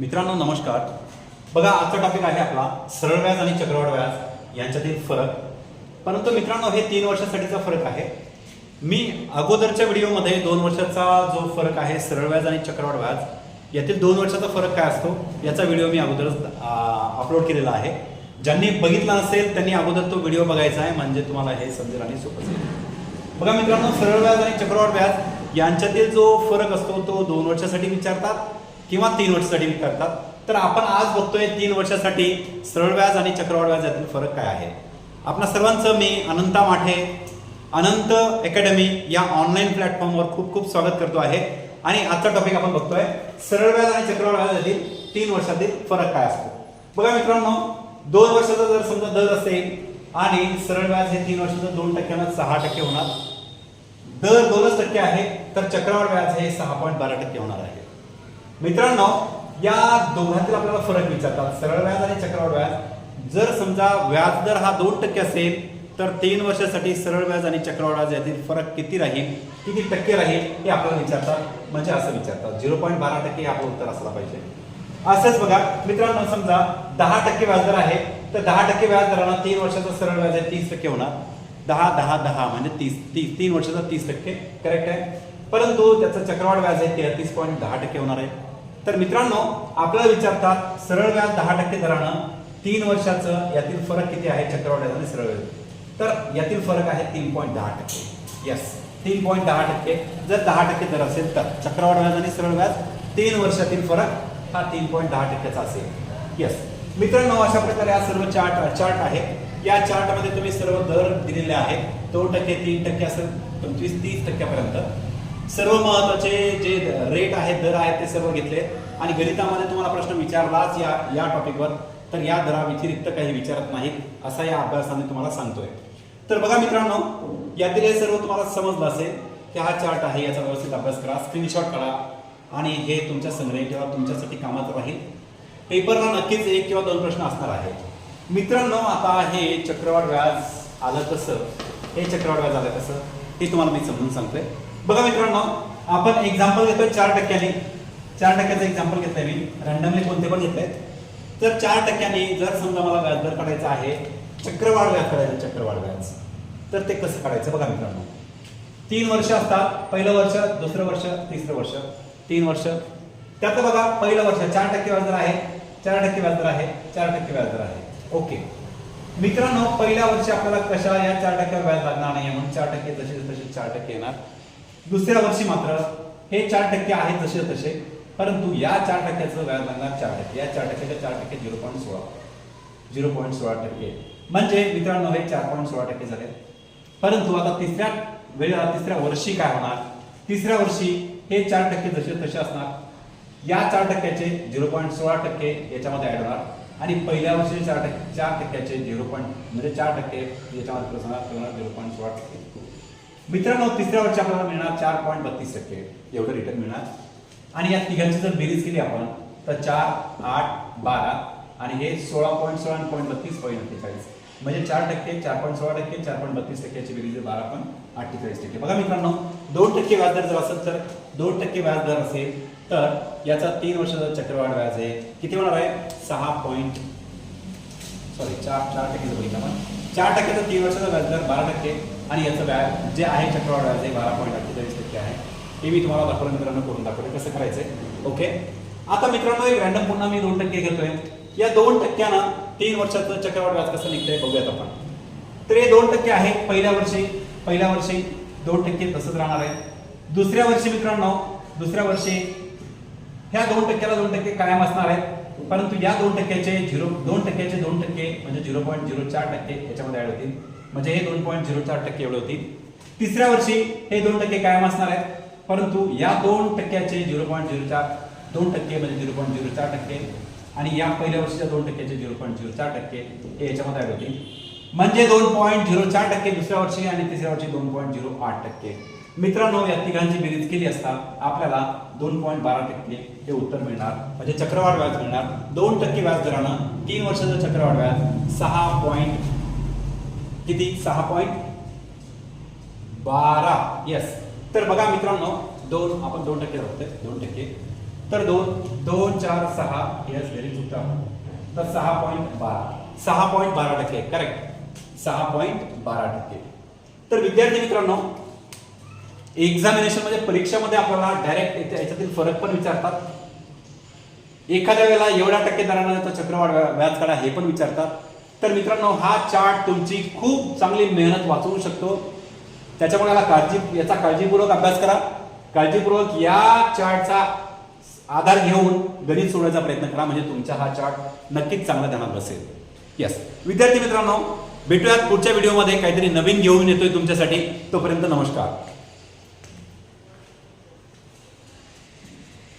मित्रांनो नमस्कार. बघा आजचा टॉपिक आहे आपला सरळ व्याज आणि चक्रवाढ व्याज यांच्यातील फरक. परंतु मित्रांनो हे तीन वर्षासाठीचा फरक आहे. मी अगोदरच्या व्हिडिओमध्ये दोन वर्षाचा जो फरक आहे सरळ व्याज आणि चक्रवाढ व्याज यातील दोन वर्षाचा फरक काय असतो याचा व्हिडिओ मी अगोदरच अपलोड केलेला आहे. ज्यांनी बघितला नसेल त्यांनी अगोदर तो व्हिडिओ बघायचा आहे म्हणजे तुम्हाला हे समजेल आणि सोपं जाईल. बघा मित्रांनो सरळ व्याज आणि चक्रवाढ व्याज यांच्यातील जो फरक असतो तो दोन वर्षासाठी विचारतात किंवा तीन वर्षासाठी करतात. तर आपण आज बघतोय तीन वर्षासाठी सरळ व्याज आणि चक्रवाढ व्याज यातील फरक काय आहे? आपणा सर्वांचं मी अनंता माठे अनंत अकॅडमी या ऑनलाईन प्लॅटफॉर्मवर खूप खूप स्वागत करतो आहे. आणि आजचा टॉपिक आपण बघतोय सरळ व्याज आणि चक्रवाढ व्याज यातील तीन वर्षातील फरक काय असतो? बघा मित्रांनो दोन वर्षाचा जर समजा दर असेल आणि सरळ व्याज हे तीन वर्षाचं दोन टक्क्यानं सहा टक्के होणार. दर दोनच टक्के आहे तर चक्रवाढ व्याज हे सहा पॉईंट बारा टक्के होणार आहे. मित्रांनो या दोघांतील आपल्याला फरक विचारतात. सरळ व्याज आणि चक्रवाढ व्याज. जर समजा व्याज दर हा दोन टक्के असेल तर तीन वर्षासाठी सरळ व्याज आणि चक्रवाढ व्याज यातील फरक किती राहील? किती टक्के राहील? हे आपल्याला विचारतात. म्हणजे असं विचारतात. झिरो पॉईंट बारा टक्के आपलं उत्तर असलं पाहिजे. असंच बघा. मित्रांनो समजा दहा टक्के व्याजदर आहे तर दहा टक्के व्याज दरानं तीन वर्षाचा सरळ व्याज आहे तीस टक्के होणार. दहा दहा दहा म्हणजे तीस तीस तीन वर्षाचा तीस टक्के. करेक्ट आहे? परंतु त्याचं चक्रवाढ व्याज आहे तेहतीस पॉईंट दहा टक्के होणार आहे. तर मित्रांनो आपल्याला विचारतात सरळ व्याज दहा टक्के दरानं तीन वर्षाचं यातील फरक किती आहे? चक्रवाढ आणि सरळ व्याज. तर यातील फरक आहे तीन पॉईंट दहा टक्के. यस तीन पॉईंट दहा टक्के. जर दहा टक्के दर असेल तर चक्रवाढ व्याज आणि सरळ व्याज तीन वर्षातील फरक हा तीन पॉईंट दहा टक्क्याचा असेल. यस मित्रांनो अशा प्रकारे हा सर्व चार्ट चार्ट आहे. या चार्टमध्ये तुम्ही सर्व दर दिलेले आहेत. दोन टक्के तीन टक्के असं पंचवीस तीस टक्क्यापर्यंत. सर्व महत्त्वाचे जे रेट आहेत दर आहेत ते सर्व घेतले. आणि गणितामध्ये तुम्हाला प्रश्न विचारलाच या या टॉपिकवर तर या दरा व्यतिरिक्त काही विचारत नाहीत असा या अभ्यासाने तुम्हाला सांगतोय. तर बघा मित्रांनो यातील हे सर्व तुम्हाला समजलं असेल की हा चार्ट आहे याचा व्यवस्थित अभ्यास करा स्क्रीनशॉट काढा आणि हे तुमच्या संग्रही ठेवा तुमच्यासाठी कामाचं राहील. पेपरला नक्कीच एक किंवा दोन प्रश्न असणार आहेत. मित्रांनो आता हे चक्रवाढ व्याज आलं कसं? हे चक्रवाढ व्याज आलं कसं? हे तुम्हाला मी समजून सांगतोय. बघा मित्रांनो आपण एक्झाम्पल घेतोय चार टक्क्यांनी. चार टक्क्याचं एक्झाम्पल घेतलंय मी. रँडमली कोणते पण घेतले तर चार टक्क्यांनी जर समजा मला व्याजदर काढायचा आहे चक्रवाढ व्याज काढायचं चक्रवाढ व्याज. तर ते कसं काढायचं बघा मित्रांनो. तीन वर्ष असतात. पहिलं वर्ष दुसरं वर्ष तिसरं वर्ष. तीन वर्ष. त्यात बघा पहिलं वर्ष चार टक्के व्याजदर आहे चार टक्के व्याजदर आहे चार टक्के व्याजदर आहे. ओके. मित्रांनो पहिल्या वर्षी आपल्याला कशा या चार टक्क्यावर व्याज लागणार नाही म्हणून चार टक्के जसे तसे चार टक्के येणार. दुसऱ्या वर्षी मात्र हे चार टक्के आहेत जसे तसे परंतु या चार टक्क्याचं व्याज लागणार चार टक्के. या चार टक्क्याच्या चार टक्के झिरो पॉईंट सोळा. झिरो पॉईंट सोळा टक्के. म्हणजे मित्रांनो हे चार पॉईंट सोळा टक्के झाले. परंतु आता तिसऱ्या वेळेला तिसऱ्या वर्षी काय होणार? तिसऱ्या वर्षी हे चार टक्के जसे तसे असणार. या चार टक्क्याचे झिरो पॉईंट सोळा टक्के याच्यामध्ये ऍड होणार. आणि पहिल्या वर्षी चार टक्के चार टक्क्याचे झिरो पॉईंट म्हणजे चार टक्के याच्यामध्ये प्रसंग झिरो पॉईंट सोळा टक्के. मित्रांनो तिसऱ्या वर्षी आपल्याला मिळणार चार पॉईंट बत्तीस टक्के. एवढं रिटर्न मिळणार. आणि या तिघांची जर बेरीज केली आपण तर चार आठ बारा आणि हे सोळा पॉईंट सोळा आणि पॉईंट बत्तीस पॉईंट अठ्ठेचाळीस. म्हणजे चार टक्के चार पॉईंट सोळा टक्के चार पॉईंट बत्तीस टक्क्याची बेरीज बारा पॉईंट अठ्ठेचाळीस टक्के. बघा मित्रांनो दोन टक्के व्याजदर जर असेल तर दोन टक्के व्याजदर असेल तर याचा तीन वर्षाचा चक्रवाढ व्याज आहे किती होणार आहे? सहा पॉईंट सॉरी चार चार टक्के बघितलं आपण चार टक्के तर तीन वर्षाचा व्याजदर बारा टक्के आणि याचं व्याज जे आहे चक्रवाढ व्याज आहे बारा पॉईंट अठ्ठेचाळीस टक्के आहे. हे मी तुम्हाला दाखवलं मित्रांनो करून दाखवलं कसं करायचंय. ओके? आता मित्रांनो एक रॅन्डम पुन्हा मी दोन टक्के घेतोय. या दोन टक्क्यानं तीन वर्षाचं चक्रवाढ व्याज कसं निघतंय बघूयात आपण. तर हे दोन टक्के आहे पहिल्या वर्षी पहिल्या वर्षी दोन टक्के तसंच राहणार आहे. दुसऱ्या वर्षी मित्रांनो दुसऱ्या वर्षी ह्या दोन टक्क्याला दोन टक्के कायम असणार आहेत परंतु या दोन टक्क्याचे झिरो दोन टक्क्याचे दोन टक्के म्हणजे झिरो पॉईंट झिरो चार टक्के याच्यामध्ये ऍड होतील. म्हणजे हे दोन पॉईंट झिरो चार टक्के एवढे होतील. तिसऱ्या वर्षी हे दोन टक्के कायम असणार आहेत. परंतु या दोन टक्क्याचे झिरो पॉईंट झिरो चार दोन टक्के म्हणजे झिरो पॉईंट झिरो चार टक्के आणि या पहिल्या वर्षीच्या दोन टक्क्याचे झिरो पॉईंट झिरो चार टक्के हे याच्यामध्ये ऍड होतील. म्हणजे दोन पॉईंट झिरो चार टक्के दुसऱ्या वर्षी आणि तिसऱ्या वर्षी दोन पॉईंट झिरो आठ टक्के. मित्रांनो या तिघांची बेरीज केली असता आपल्याला दोन पॉईंट बारा टक्के हे उत्तर मिळणार. म्हणजे चक्रवाढ व्याज मिळणार. दोन टक्के व्याज दरानं तीन वर्षाचं चक्रवाढ व्याज सहा पॉईंट किती? सहा पॉईंट बारा. येस तर बघा मित्रांनो दोन आपण दोन टक्के राहतोय दोन टक्के. तर दोन दोन चार सहा यस व्हेरी गुड तर सहा पॉईंट बारा. सहा पॉईंट बारा टक्के करेक्ट सहा पॉईंट बारा टक्के. तर विद्यार्थी मित्रांनो एक्झामिनेशन म्हणजे परीक्षेमध्ये आपल्याला डायरेक्ट याच्यातील फरक पण विचारतात. एखाद्या वेळेला एवढ्या टक्के दराने तो चक्रवाढ व्याज काढा हे पण विचारतात. तर मित्रांनो हा चार्ट तुमची खूप चांगली मेहनत वाचवू शकतो. त्याच्यामुळे याला काळजी याचा काळजीपूर्वक अभ्यास करा. काळजीपूर्वक या चार्टचा आधार घेऊन गणित सोडवायचा प्रयत्न करा. म्हणजे तुमचा हा चार्ट नक्कीच चांगला ध्यानात बसेल येस विद्यार्थी मित्रांनो भेटूयात पुढच्या व्हिडिओमध्ये काहीतरी नवीन घेऊन येतोय तुमच्यासाठी. तोपर्यंत नमस्कार.